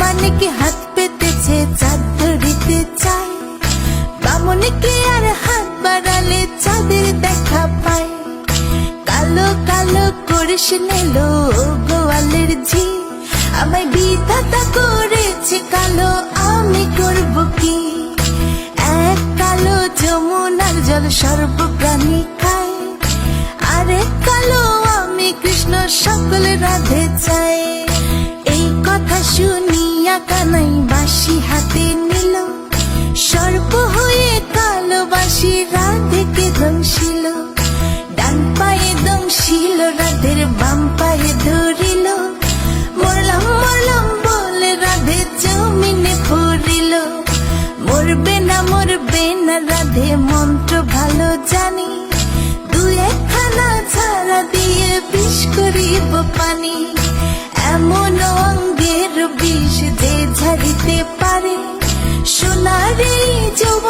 মানিকে হাত পেতেছে চাঁদ ধরিতে চায় বামনকে আর হাত বাড়ালে চাঁদের দেখা পায় কালো কালো করিস নিল গোয়ালের ঝি আমায় বিধাতা করেছে কালো আমি করব কি এক কালো যমুনার জল সর্বপ্রাণী খায় আরে কালো আমি কৃষ্ণ সকল রাধে শুনিয়া কানাই বাসি হাতে নিল। সর্প হয়ে কালো বাসি রাধেকে দংশিল। ডান পায়ে দংশিল, রাধের বাম পায়ে ধরিল। মরলাম মরলাম বলে রাধে জমিনে পড়িল মরবে না মরবে না রাধে, মন্ত্র ভালো জানি। দু একখানা ছাড়া দিয়ে বিষ করিব পানি। এমন অঙ্গের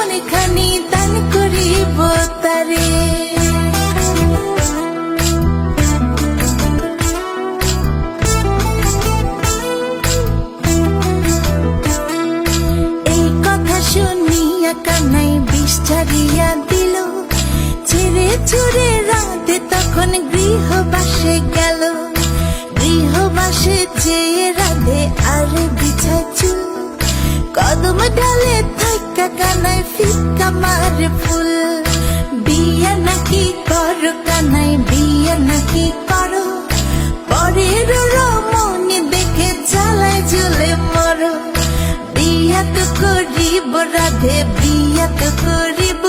যৌবন খানি দান করিব তারে। এই কথা শুনিয়া কানাই বিষ দিল। ছেড়ে চুরে রাতে তখন গৃহবাসে গেল। গৃহবাসে চেয়ে রাধে আর বিছায় চুল কদম ডালে থাকা কানাই ফিকা মারে ফুল বিয়া নাকি করো কানাই বিয়া নাকি করো পরের রমণী দেখে জ্বালায় জ্বলে মরো বিয়া তো করিব রাধে বিয়া তো করিব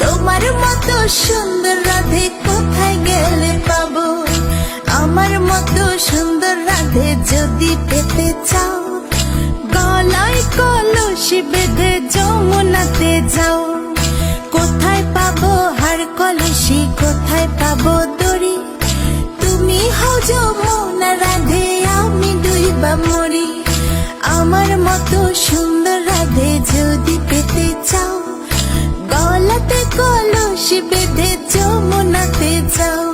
তোমার মতো সুন্দর রাধে কোথায় গেলে পাবো আমার মতো সুন্দর রাধে যদি পেতে চাও গলায় কলসি বেঁধে যমুনাতে যাও। কোথায় পাবো হার কলসি কোথায় পাবো দড়ি? তুমি হও যমুনা রাধে, আমি দুইবা মরি। আমার মতো সুন্দর রাধে যদি পেতে চাও, গলাতে কলসি বেঁধে যমুনাতে যাও।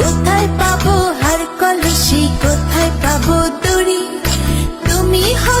কোথায় পাবো হার কলসি কোথায় পাবো দড়ি? তুমি হও